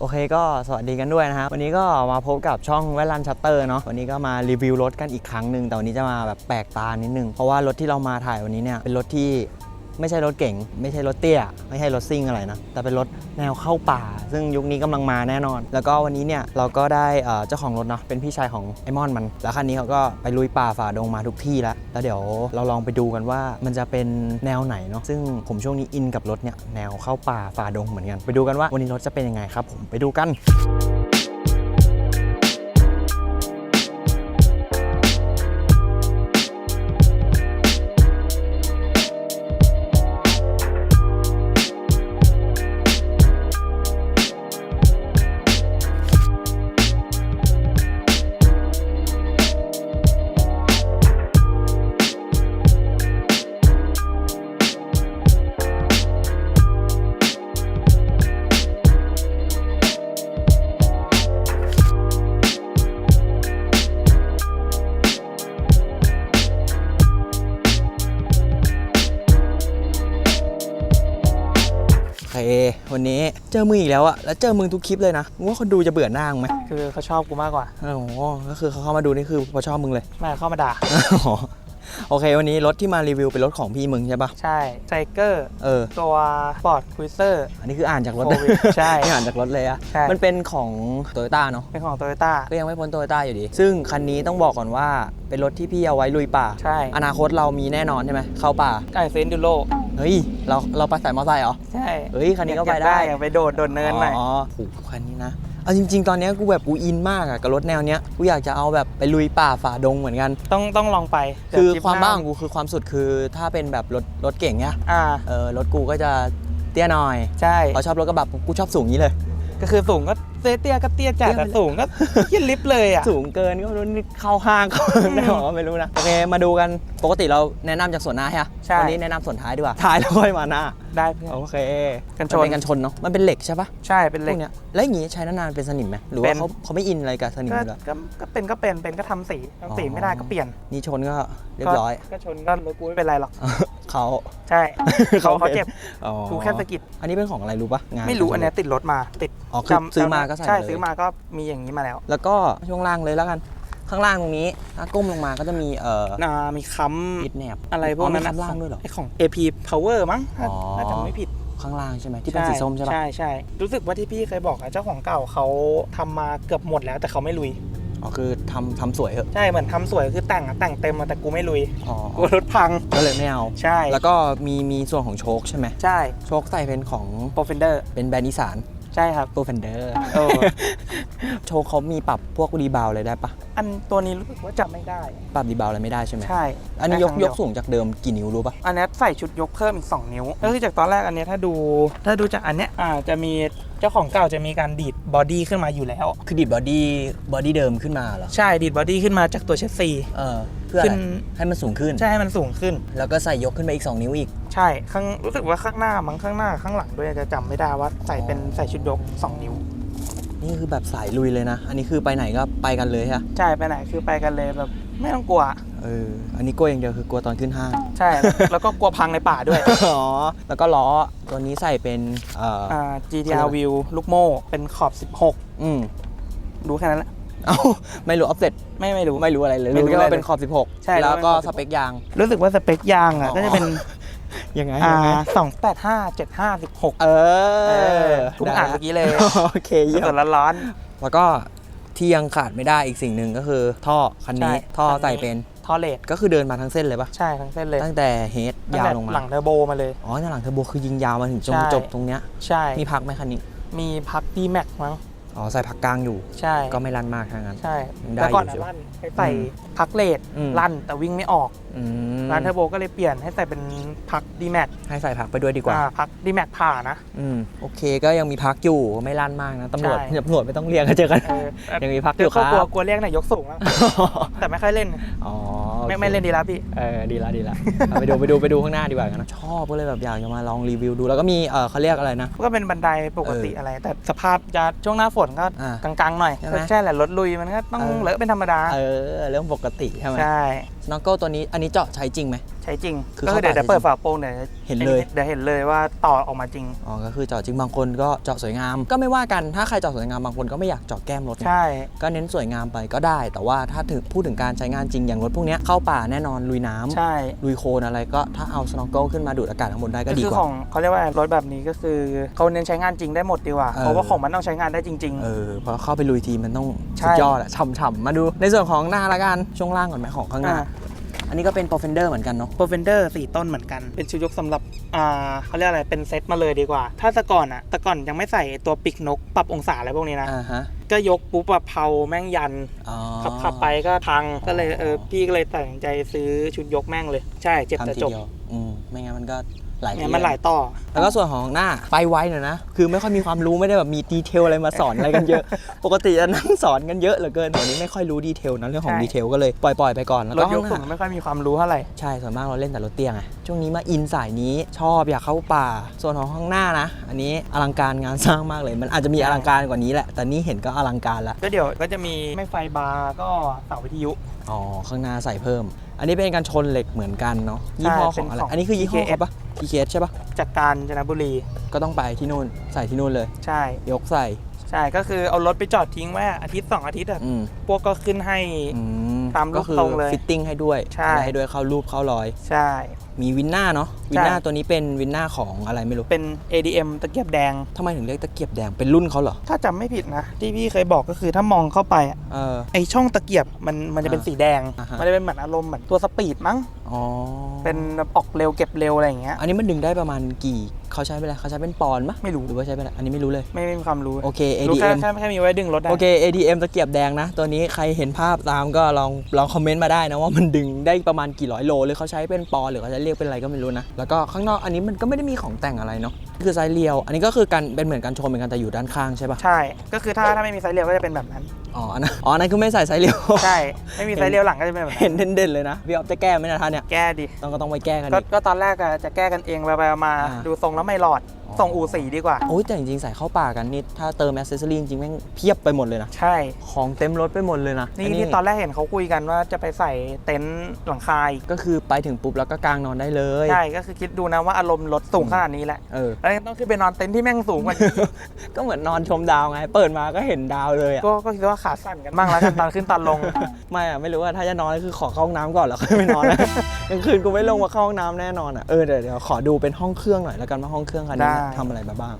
โอเคก็สวัสดีกันด้วยนะครับ วันนี้ก็มาพบกับช่องแวลันชัตเตอร์เนาะวันนี้ก็มารีวิวรถกันอีกครั้งหนึ่งแต่วันนี้จะมาแบบแปลกตานิดนึง เพราะว่ารถที่เรามาถ่ายวันนี้เนี่ยเป็นรถที่ ไม่ใช่รถเก๋งไม่ใช่รถเตี้ย ไม่ใช่รถซิ่งอะไรนะ แต่เป็นรถแนวเข้าป่า ซึ่งยุคนี้กำลังมาแน่นอน แล้วก็วันนี้เนี่ยเราก็ได้เอ่อเจ้าของรถเนาะเป็นพี่ชายของไอมอนมัน แล้วคันนี้เขาก็ไปลุยป่าฝ่าดงมาทุกที่แล้ว แล้วเดี๋ยวเราลองไปดูกันว่ามันจะเป็นแนวไหนเนาะ ซึ่งผมช่วงนี้อินกับรถเนี่ยแนวเข้าป่าฝ่าดงเหมือนกัน ไปดูกันว่าวันนี้รถจะเป็นยังไงครับ ผมไปดูกัน เจอมึงอีกแล้วอะแล้วเจอมึงทุกคลิปเลยนะมึงว่าคนดูจะเบื่อหน้ามึงไหมคือเขาชอบกูมากกว่าโอ้โหก็คือเขาเข้ามาดูนี่คือเพราะชอบมึงเลยแม่เข้ามาด่า อ๋อโอเค วันนี้รถที่มารีวิวเป็นรถของพี่มึงใช่ปะใช่ไซเกอร์เออ ตัวฟอร์ดคุยเซอร์ อันนี้คืออ่านจากรถโควิดใช่นี่อ่านจากรถเลยอะใช่ มันเป็นของโตโยต้าเนาะ เป็นของโตโยต้า ก็ยังไม่พ้นโตโยต้าอยู่ดี ซึ่งคันนี้ต้องบอกก่อนว่าเป็นรถที่พี่เอาไว้ลุยป่า ใช่ อนาคตเรามีแน่นอนใช่ไหมเข้าป่าไก่เซนดูโล เฮ้ย เราเราไปสายมอเตอร์ไซค์เหรอ ใช่เฮ้ยคันนี้ก็ไปได้ อยากไปโดดโดดเนินหน่อยอ๋อโหคันนี้นะเอาจริง ๆ ตอนเนี้ยกูแบบกูอินมากอะกับรถแนวเนี้ยกูอยากจะเอาแบบไปลุยป่าฝ่าดงเหมือนกัน ต้องต้องลองไปคือเดี๋ยความลิปหน้บ้าของกูคือความสุดคือถ้าเป็นแบบรถรถเก่งเนี้ยอ่าเออรถกูก็จะเตี้ยหน่อยใช่พอชอบรถกระบะปุ๊บกูชอบสูงนี้เลย ก็คือสูงก็ เตี้ยเตี้ยก็เตี้ยจัดเตี้ยแต่ไปสูงก็ยิ่ลิฟต์เลยอะสูงเกินก็ไม่รู้นี่เข้าห้างเข้าได้หรอไม่รู้นะโอเคมาดูกันปกติเราแนะนำจากส่วนหน้าใช่ไหมใช่วันนี้แนะนำส่วนท้ายดีกว่าท้ายแล้วค่อยมาหน้าได้เพื่อนโอเคกันชนมัเป็นกันชนเนาะมันเป็นเหล็กใช่ปะใช่เป็นเหพล็วกกเนี้ยแล้วอย่างงี้ใช้นานๆเป็นสนิมไหมหรือเป็ว่านเขาเขาไม่อินอะไรกับสนิมก็เลยก็ก็เป็นก็เป็นเป็นก็ทำสีทำสีอ๋อไม่ได้ก็เปลี่ยนนี่ชนก็เรียบร้อยก็ก็ชนก็รถกูไม่เป็นไรหรอกเขาใช่เขาเขาป็นเจ็บอ๋อกูแค่สะกิดอันนี้เป็นของอะไรรู้ปะงานไม่รู้อันเนี้ยติดรถมาติดอ๋อคือซื้อมาก็ใส่ใช่เลยซื้อมาก็มีอย่างนี้มาแล้วแล้วก็ช่วงล่างเลยแล้วกัน ข้างล่างตรงนี้ถ้าก้มลงมาก็จะมีเอ่อนามีค้ปิดแหนบำอะไรพวกนั้นอ๋อมีค้ำล่างด้วยเหรอไของ AP Power มั้งถ้าอ๋อถ้าจำไม่ผิดข้างล่างใช่ไหมที่เป็นสีส้มใช่ปะใช่ใช่รู้สึกว่าที่พี่เคยบอกอะเจ้าของเก่าเขาทำมาเกือบหมดแล้วแต่เขาไม่ลุย อ๋อคือทำทำสวยเหอะใช่เหมือนทำสวยคือแต่งอะแต่งเต็มมาแต่กูไม่ลุยอ๋อกูรถพังก็เลยไม่เอา ใช่แล้วก็มีมีส่วนของโชคใช่ไหมใช่โชคใส่เป็นของโปรเฟนเดอร์เป็นแบรนด์อีสาน ใช่ครับตัวเฟนเดอร์เออโชคเขามีปรับพวกรีบาวอะไรได้ปะอันตัวนี้รู้สึกว่าจำไม่ได้ ปรับรีบาวอะไรไม่ได้ใช่ไหมใช่ อันนี้ยกได้ครั้งเดียวกสูงจากเดิมกี่นิ้วรู้ปะอันเนี้ยใส่ชุดยกเพิ่มอีก 2 นิ้วก็คือจากตอนแรกอันเนี้ยถ้าดู ถ้าดูจากอันเนี้ยอ่าจะมีเจ้าของเก่าจะมีการดีดบอดี้ขึ้นมาอยู่แล้ว คือดิดบอดี้บอดี้เดิมขึ้นมาเหรอใช่ดีดบอดี้ขึ้นมาจากตัวเชสซีเออเพื่ออะขึ้ไรนให้มันสูงขึ้นใช่ให้มันสูงขึ้น แล้วก็ใส่ยกขึ้นไปอีก 2 นิ้วอีกใช่ข้างรู้สึกว่าข้างหน้ามั้งข้างหน้าข้างหลังด้วยจะจำไม่ได้ว่าใส่เป็นอ๋อใส่ชุดยก 2 นิ้ว นี่คือแบบสายลุยเลยนะ อันนี้คือไปไหนก็ไปกันเลยใช่ปะใช่ไปไหนคือไปกันเลยแบบไม่ต้องกลัวเอออันนี้กลัวอย่างเดียวคือกลัวตอนขึ้นห้างใช่ แล้วก็กลัวพังในป่าด้วยอ๋อแล้วก็ล้อตัวนี้ใส่เป็นเอ่ออ่า GTR View ลูกโม่เป็นขอบอืม16รู้แค่นั้นแหละเอ้าไม่รู้ออฟเซ็ตไม่ไม่รู้ไม่รู้อะไรเลยไม่รู้รู้แค่ว่าอะไรเลยเป็นขอบ 16 ใช่แล้วก็แล้วเป็นขอบสเปคยาง รู้สึกว่าสเปคยางอะอ๋อก็จะเป็น ยังไงอ่ายังไงสองแปดห้าเจ็ดห้าสิบหกเอเอออทุกอ่านเมื่อกี้เลย โอเคเยี่ยสมดร้อนแล้วก็ที่ยังขาดไม่ได้อีกสิ่งหนึ่งก็คือท่อคันนี้ใช่ท่อคันนี้ ใส่เป็นๆทอเลตก็คือเดินมาทั้งเส้นเลยปะใช่ทั้งเส้นเลยตั้งแต่เฮดตั้งยาวแต่ลงมา หลังเทอร์โบมาเลย อ๋อหลังเทอร์โบคือยิงยาวมาถึงจนใช่ จบตรงเนี้ยใช่ มีพักไหมคันนี้ มีพักดีแม็กมั้ง อ๋อใส่พักกลางอยู่ ใช่ก็ไม่รันมากทางนั้น ใช่ยังได้แล้วก่อนอยู่อะใช่ไหม ลั่นให้ใส่อืมพักเลทอืม ลั่นแต่วิ่งไม่ออกอืมร้านเทอร์โบก็เลยเปลี่ยนให้ใส่เป็นพักดีแม็กให้ใส่พักไปด้วยดีกว่า พักดีแม็กผ่านะ อืมโอเคก็ยังมีพักอยู่ไม่ลั่นมากนะตำรวจใช่ ตำรวจไม่ต้องเรียกก็เจอกัน เออยังมีพักอเดี๋ยยู่วคเขารับกลัวกลัวเรียกนายยกสูงแล้วแต่ไม่ค่อยเล่น อ๋อ ไม่โอคไม่เล่นดีแล้วพี่ เออดีละดีละเอาไปดูไปดูไปดูข้างหน้าดีกว่ากันนะชอบก็เลยแบบอยากจะมาลองรีวิวดู แล้วก็มีเออเขาเรียกอะไรนะ ก็เป็นบันไดปกติเออออะไร แต่สภาพจะช่วงหน้าฝนก็อ่ากลางๆหน่อยใช่ไหมใช่แหละรถลุยมันก็ต้องเออเลอะเป็นธรรมดา เออเรื่องปกติใช่ไหม ใช่ ส snorkel ตัวนี้อันนี้เจาะใช้จริงไหม ใช้จริงคือก็คือเดี๋ยวเข้าเดี๋ยวไปเปิดฝาโปรงเดี๋ยวเห็นเลยเดี๋ยวเห็นเลยว่าต่อออกมาจริง อ๋อก็คือเจาะจริงบางคนก็เจาะสวยงาม ก็ไม่ว่ากันถ้าใครเจาะสวยงามบางคนก็ไม่อยากเจาะแก้มรถไง ใช่ ก็เน้นสวยงามไปก็ได้ แต่ว่าถ้าถึงพูดถึงการใช้งานจริงอย่างรถพวกเนี้ยเข้าป่าแน่นอนลุยน้ำใช่ลุยโคลนอะไรก็ถ้าเอา snorkel ขึ้นมาดูดอากาศข้างบนได้ก็ก็ดีคือกว่าของเขาเรียกว่ารถแบบนี้ก็คือเขาเน้นใช้งานจริงได้หมดดีกว่า เออ เพราะว่าของมันต้องใช้งานได้จริง เออพอเข้าไปลุยทีมันต้องใช่ สุดยอดอะฉ่ำๆมาดูในส่วนของหน้าละกันช่วงล่างก่อนไหมของข้างหน้า อ่า อันนี้ก็เป็น Profender เหมือนกันเนาะ โปรเฟนเดอร์สี่ต้นเหมือนกัน เป็นชุดยกสำหรับ อ่าเขาเรียกอะไร เป็นเซตมาเลยดีกว่า ถ้าแต่ก่อนอะแต่ก่อนยังไม่ใส่ตัวปีกนกปรับองศาอะไรพวกนี้นะ อ่าฮะก็ยกปุ๊บแบบเผาแม่งยัน อ๋อ ขับขับไปก็พัง ก็เลยเออ พี่ก็เลยตัดสินใจซื้อชุดยกแม่งเลย ใช่ เจ็บแต่ทำทีจบ เดียวอืมไม่งั้นมันก็ หลายทีเนี่ยมันหลายต่อ แล้วก็ส่วนของหน้าไปไวหน่อยนะ คือไม่ค่อยมีความรู้ไม่ได้แบบมีดีเทลอะไรมาสอนอะไรกันเยอะ ปกติจะนั่งสอนกันเยอะเหลือเกินแต่วันนี้ไม่ค่อยรู้ดีเทลนะเรื่องของใช่ ดีเทลก็เลยปล่อยๆไปก่อนแล้วรก็ถยกข้างหสูน้างไม่ค่อยมีความรู้เท่าไหร่ ใช่ส่วนมากเราเล่นแต่รถเตี้ยไงช่วงนี้มาอินสายนี้ชอบอยากเข้าป่า ส่วนของข้างหน้านะ อันนี้อลังการงานสร้างมากเลย มันอาจจะมีอลังการกว่านี้แหละแต่นี่เห็นก็อลังการละก็เดี๋ยวก็จะมีไม่ไฟบาร์ก็เสาวิทยุอ๋อข้างหน้าใส่เพิ่ม อันนี้เป็นการชนเหล็กเหมือนกันเนาะยี่ห้อของอะไรเป็นของอันนี้คือยี่ห้อ TKS เขาปะ TKS ใช่ปะจากการจนบุรี ก็ต้องไปที่นู่นใส่ที่นู่นเลย ใช่ ยกใส่ ใช่ ก็คือเอารถไปจอดทิ้งไว้อาทิตย์สองอาทิตย์อะอืมพวกก็ขึ้นให้อืม ตามรูปก็คือตรงเลยฟิตติ้งให้ด้วยใช่ อะไรให้ด้วยเข้ารูปเข้ารอย ใช่ มีวินหน้าเนาะวินหน้าตัวนี้เป็นวินหน้าของอะไรไม่รู้เป็น ADM ตะเกียบแดง ทำไมถึงเรียกตะเกียบแดงเป็นรุ่นเขาเหรอถ้าจำไม่ผิดนะ ที่พี่เคยบอกก็คือถ้ามองเข้าไปอะเออ ไอช่องตะเกียบมันมันจะเป็นอ่าสีแดง อ่าฮะ มันจะเป็นเหมือนอารมณ์เหมือนตัวสปีดมั้ง อ๋อเป็นแบบออกเร็วเก็บเร็วอะไรอย่างเงี้ย อันนี้มันดึงได้ประมาณกี่ เขาใช้เป็นอะไรเขาใช้เป็นปอนด์ปะไม่รู้ หรือว่าใช้เป็นอะไรอันนี้ไม่รู้เลย ไม่ไม่มีความรู้โอเค รู้แค่ ADM แค่แค่มีไว้ดึงรถได้ โอเค ADM ตะเกียบแดงนะ ตัวนี้ใครเห็นภาพตามก็ลองลองคอมเมนต์มาได้นะ ว่ามันดึงได้ประมาณกี่ร้อยโล หรือเขาใช้เป็นปอนด์หรือเขาจะเรียกเป็นอะไรก็ไม่รู้นะ แล้วก็ข้างนอกอันนี้มันก็ไม่ได้มีของแต่งอะไรเนาะคือไซส์เรียว อันนี้ก็คือการเป็นเหมือนการชมเหมือนกันแต่อยู่ด้านข้างใช่ปะ ใช่ ก็คือถ้าถ้าไม่มีไซส์เรียวก็จะเป็นแบบนั้น อ๋ออันนั้นอ๋ออันนั้นคือไม่ใส่ไซส์เรียวใช่ ไม่มีไซส์เรียวหลังก็จะเป็นแบบเห็นั้นนเด่นๆเลยนะพี่ออฟจะแก้ไหมเนะท่านเนี่ยแก้ดิต้องก็ต้องไปแก้กันก็อีก ก็ตอนแรกอะจะแก้กันเองไปไปมาอ่า ดูทรงแล้วไม่รอดอ๋อ ส่งอู่สีดีกว่า โอ้ยแต่จริงๆ ใส่เข้าป่ากันนี่ถ้าเติมแอสเซสซอรี่จริงๆแม่งเพียบไปหมดเลยนะ ใช่ ของเต็มรถไปหมดเลยนะนี่อัที่ตอนแรกเห็นเขาคุยกันว่าจะไปใส่เต็นท์หลังคาอีกก็คือไปถึงปุ๊บแล้วก็กางนอนได้เลย ใช่ ก็คือคิดดูนะว่าอารมณ์รถสูงขนาดนี้แหละเออแล้วยังต้องขึ้นไปนอนเต็นท์ที่แม่งสูงกว่านี้ ก็เหมือนนอนชมดาวไง เปิดมาก็เห็นดาวเลยอะก็ก็คิดว่าขาสั่นกันบ้างแล้วกันตอนขึ้นตอนลง ไม่อะไม่รู้ว่าถ้าจะนอนก็คือขอเข้าห้องน้ำก่อนแล้วค่อยไปนอนนะกลางคืนกูไม่ลงมาเข้าห้องน้ำแน่นอนอะเออเดี๋ยวเดี๋ยวขอดูเป็นห้องเครื่องหน่อยแล้วกันว่าห้องเครื่องคันนี้ได้ทำอะไรมาบ้าง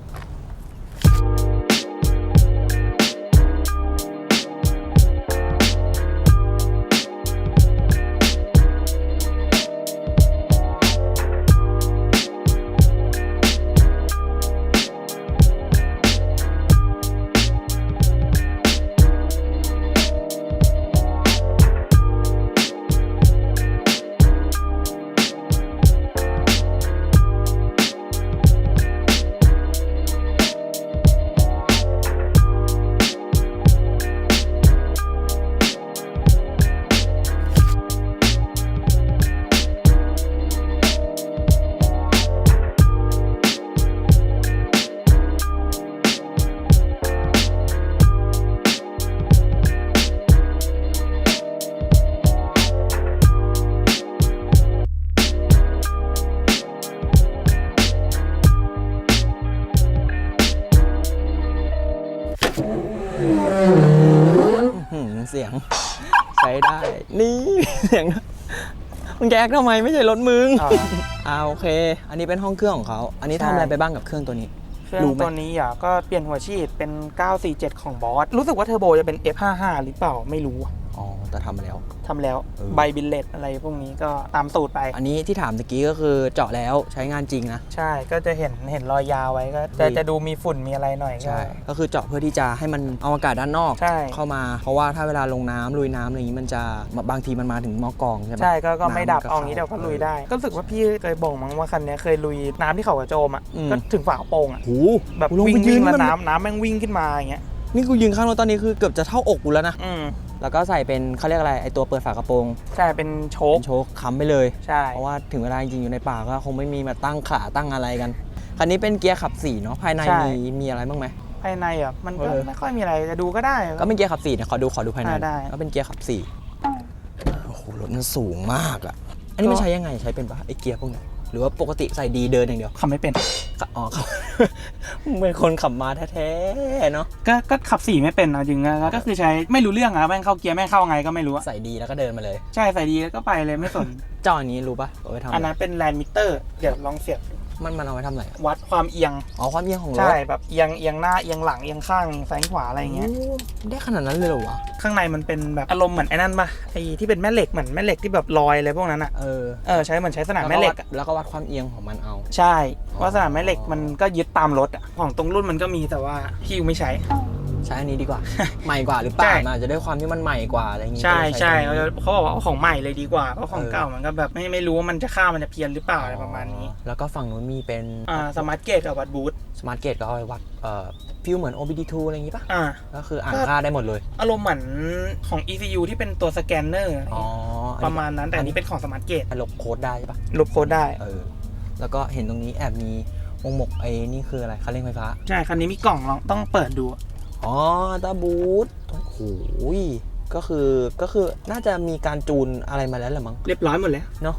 เสียง ใช้ได้ นี่เสียงมึงแกกทำไมไม่ใช่รถมึงอ่าอ่าโอเค อันนี้เป็นห้องเครื่องของเขา อันนี้ทำอะไรไปบ้างกับเครื่องตัวนี้เครื่องรู้ไหมตัวนี้อะก็เปลี่ยนหัวฉีดเป็น 947 ของบอส รู้สึกว่าเทอร์โบจะเป็น F55 หรือเปล่าไม่รู้ อ๋อแต่ทำมาแล้ว ทำแล้วเออ ใบบิลเลตอะไรพวกนี้ก็ตามสูตรไป อันนี้ที่ถามตะกี้ก็คือเจาะแล้วใช้งานจริงนะ ใช่ก็จะเห็นเห็นรอยยาวไว้ก็จะดี จะดูมีฝุ่นมีอะไรหน่อยก็ใช่ก็คือเจาะเพื่อที่จะให้มันเอาอากาศด้านนอก ใช่ เข้ามา เพราะว่าถ้าเวลาลงน้ำลุยน้ำอะไรอย่างนี้มันจะบางทีมันมาถึงหม้อกรองใช่ไหม ใช่ก็ก็ไม่ดับน้ำมันก็เอางี้เดี๋ยวก็ลุยได้ ก็รู้สึกว่าพี่เคยบอกมั้งว่าคันเนี้ยเคยลุยน้ำที่เขากระโจมอะอืม ก็ถึงฝากระโปรงอะหูแบบกูลงวิ่งไปยืวิ่นงแล้วมันน้ำน้ำแม่งวิ่งขึ้นมาอย่างเงี้ยนี่กูยืนข้างรถตอนนี้คือเกือบจะเท่าอกกูแล้วนะ อืม แล้วก็ใส่เป็นเขาเรียกอะไรไอตัวเปิดฝากระโปรงใช่เป็นโชคเป็นโชคค้ำไปเลย ใช่ เพราะว่าถึงเวลาจริงๆอยู่ในป่าก็คงไม่มีมาตั้งขาตั้งอะไรกันคันนี้เป็นเกียร์ขับสี่เนาะภายในมีมีอะไรบ้างไหม ภายในอะมันก็เออ ไม่ค่อยมีอะไรจะดูก็ได้ ก็เป็นเกียร์ขับสี่เนี่ยขอดูขอดูภายในอ่าได้ ก็เป็นเกียร์ขับสี่โอ้โหรถมันสูงมากอะอันนี้มันใช้ยังไงใช้เป็นปะไอเกียร์พวกเนี้ยหรือว่าปกติใส่ดีเดินอย่างเดียว ขับไม่เป็น อ๋อเขามึงเป็นคนขับมาแท้ๆเนาะก็ก็ขับสี่ไม่เป็นเอาจริงๆก็คือใช้ไม่รู้เรื่องอะแม่งเข้าเกียร์แม่งเข้าไงก็ไม่รู้อะใส่ดีแล้วก็เดินมาเลย ใช่ใส่ดีแล้วก็ไปเลยไม่สน เจ้าอันนี้รู้ปะเอาไว้ทำอะไรอันนั้นเป็นแลนด์มิเตอร์ เดี๋ยวลองเสียบดู มันมันเอาไว้ทำอะไรอะวัดความเอียงอ๋อความเอียงของรถใช่แบบเอียงเอียงหน้าเอียงหลังเอียงข้างเอียงซ้ายขวาอะไรอย่างเงี้ยโอ้ได้ขนาดนั้นเลยเหรอวะ ข้างในมันเป็นแบบอารมณ์เหมือนไอ้นั่นปะไอ้ที่เป็นแม่เหล็กเหมือนแม่เหล็กที่แบบลอยอะไรพวกนั้นอะเออเออใช้เหมือนใช้สนามแม่เหล็กอะแล้วก็วัดความเอียงของมันเอา ใช่อ๋อว่าสนามแม่เหล็กมันก็ยึดตามรถอะของตรงรุ่นมันก็มีแต่ว่าพี่ไม่ใช้ ใช้อันนี้ดีกว่า ใหม่กว่าหรือเปล่าใช่ มันอาจจะด้วยความที่มันใหม่กว่าอะไรอย่างงี้ใช่ก็เลยใช่ตัวนี้เขาบอกว่าเอาของใหม่เลยดีกว่า เพราะของเออเก่ามันก็แบบไม่ไม่รู้ว่ามันจะค่ามันจะเพี้ยนหรือเปล่าอะไรประมาณนี้ แล้วก็ฝั่งนู้นมีเป็นอ่าสมาร์ทเกตกับวัดบูทสมาร์ทเกตก็เอาไว้วัดเอ่อฟิลเหมือน OBD2 อะไรอย่างงี้ปะอ่า ก็คืออ่านก็ ค่าได้หมดเลย อารมณ์เหมือนของ ECU ที่เป็นตัวสแกนเนอร์อ๋อประมาณนั้นแต่อันนี้เป็นของสมาร์ทเกตลบโค้ดได้ใช่ปะลบโค้ดได้ เออ แล้วก็เห็นตรงนี้แอบมีวงหมกไอ้นี่คืออะไรคันเร่งไฟฟ้า ใช่ คันนี้มีกล่องลองต้องเปิดดู อ๋อตาบูทโอ้โหยก็คือก็คือน่าจะมีการจูนอะไรมาแล้วแหละมั้งเรียบร้อยหมดแล้วเนาะ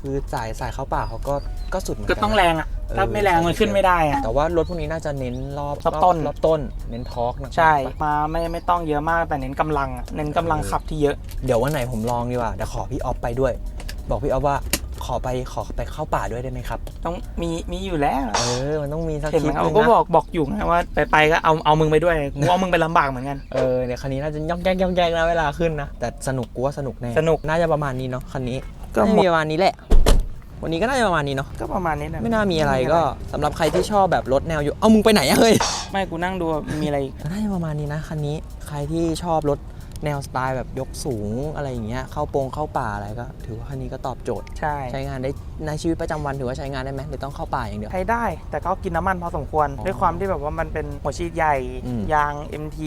คือสายสายเข้าป่าเขาก็ก็สุดเหมือนก็กันต้องนะแรงอะถ้าเออไม่แรงมันขึ้นไม่ได้อะแต่ว่ารถพวกนี้น่าจะเน้นรอบรอบต้นรอบต้น เน้นทอร์กนะใช่มาไม่ไม่ต้องเยอะมากแต่เน้นกำลังอะเน้นกำลังขับที่เยอะ เดี๋ยววันไหนผมลองดีกว่าเดี๋ยวขอพี่ออฟไปด้วย บอกพี่ออฟว่า ขอไปขอไปเข้าป่าด้วยได้ไหมครับ ต้องมีมีอยู่แล้วเออมันต้องมีสักเห็นคไหมลิปเขานึงก็นะบอกบอกอยู่ไงว่าไปไปก็เอาเอามึงไปด้วยกูเอามึงไปลำบากเหมือนกัน เออเนี่ยคันนี้น่าจะย่องแยกย่องแยกนะเวลาขึ้นนะแต่สนุกกูว่าสนุกแน่สนุก น่าจะประมาณนี้เนาะคันนี้ก็ก็หมดมีประมาณนี้แหละ วันนี้ก็น่าจะประมาณนี้เนาะก็ประมาณนี้นะไม่น่ามีอะไรก็สำหรับใครที่ชอบแบบรถแนวอยู่เอามึงไปไหนอะเฮ้ย ไม่กูนั่งดูมีอะไรอีก น่าจะประมาณนี้นะคันนี้ใครที่ชอบรถ แนวสไตล์แบบยกสูงอะไรอย่างเงี้ยเข้าโปงเข้าป่าอะไรก็ ถือว่าคันนี้ก็ตอบโจทย์ ใช่ ใช้งานได้ในชีวิตประจำวันถือว่าใช้งานได้ไหมหรือต้องเข้าป่าอย่างเดียว ใช้ได้ แต่ก็กินน้ำมันพอสมควรอ๋อด้วยความที่แบบว่ามันเป็นหัวฉีดใหญ่ อืม ยาง MT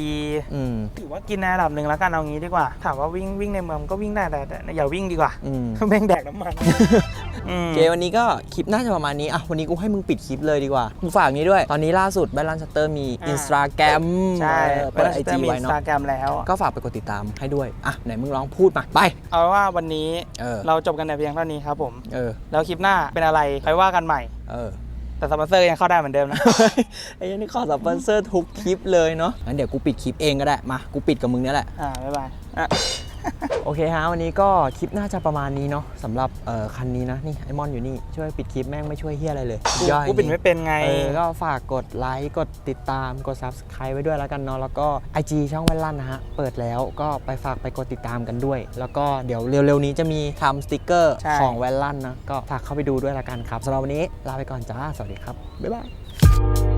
อืมถือว่ากินในระดับหนึ่งแล้วกันเอางี้ดีกว่า ถามว่าวิ่งวิ่งในเมืองก็วิ่งได้แต่แต่อย่าวิ่งดีกว่า อืม แม่งแดกน้ำมันอืมโอ เควันนี้ก็คลิปน่าจะประมาณนี้อะวันนี้กูให้มึงปิดคลิปเลยดีกว่ากูฝากนี้ด้วย ตอนนี้ล่าสุดแบลลันชัตเตอร์มีอ่าอินสตาแกรมใช่เปิดไอจีมีไว้อินสเนาะตาแกรมแล้วก็ฝากไปกดติดตามให้ด้วยอะไหนมึงลองพูดมาไป เอาเป็นว่าวันนี้เออเราจบกันแต่เพียงเท่านี้ครับผมเออแล้วคลิปหน้าเป็นอะไรไปว่ากันใหม่เออแต่สปอนเซอร์ยังเข้าได้เหมือนเดิมนะไอ้ยันนี่ขอสปอนเซอร์ทุกคลิปเลยเนาะงั้นเดี๋ยวกูปิดคลิปเองก็ได้มากูปิดกับมึงเนี่ยแหละอ่าบ๊ายบายอะ โอเคฮะวันนี้ก็คลิปน่าจะประมาณนี้เนาะสำหรับเอ่อคันนี้นะนี่ไอมอนอยู่นี่ช่วยปิดคลิปแม่งไม่ช่วยเฮียอะไรเลยกูย่อยกูปิดไม่เป็นไง เออก็ฝากกดไลค์กดติดตามกด Subscribe ไว้ด้วยแล้วกันเนาะแล้วก็ IG ช่องแวนลันนะฮะ เปิดแล้วก็ไปฝากไปกดติดตามกันด้วย แล้วก็เดี๋ยวเร็วๆนี้จะมีทำสติกเกอร์ใช่ ของแวนลันนะก็ฝากเข้าไปดูด้วยละกันครับสำหรับวันนี้ลาไปก่อนจ้าสวัสดีครับบ๊ายบาย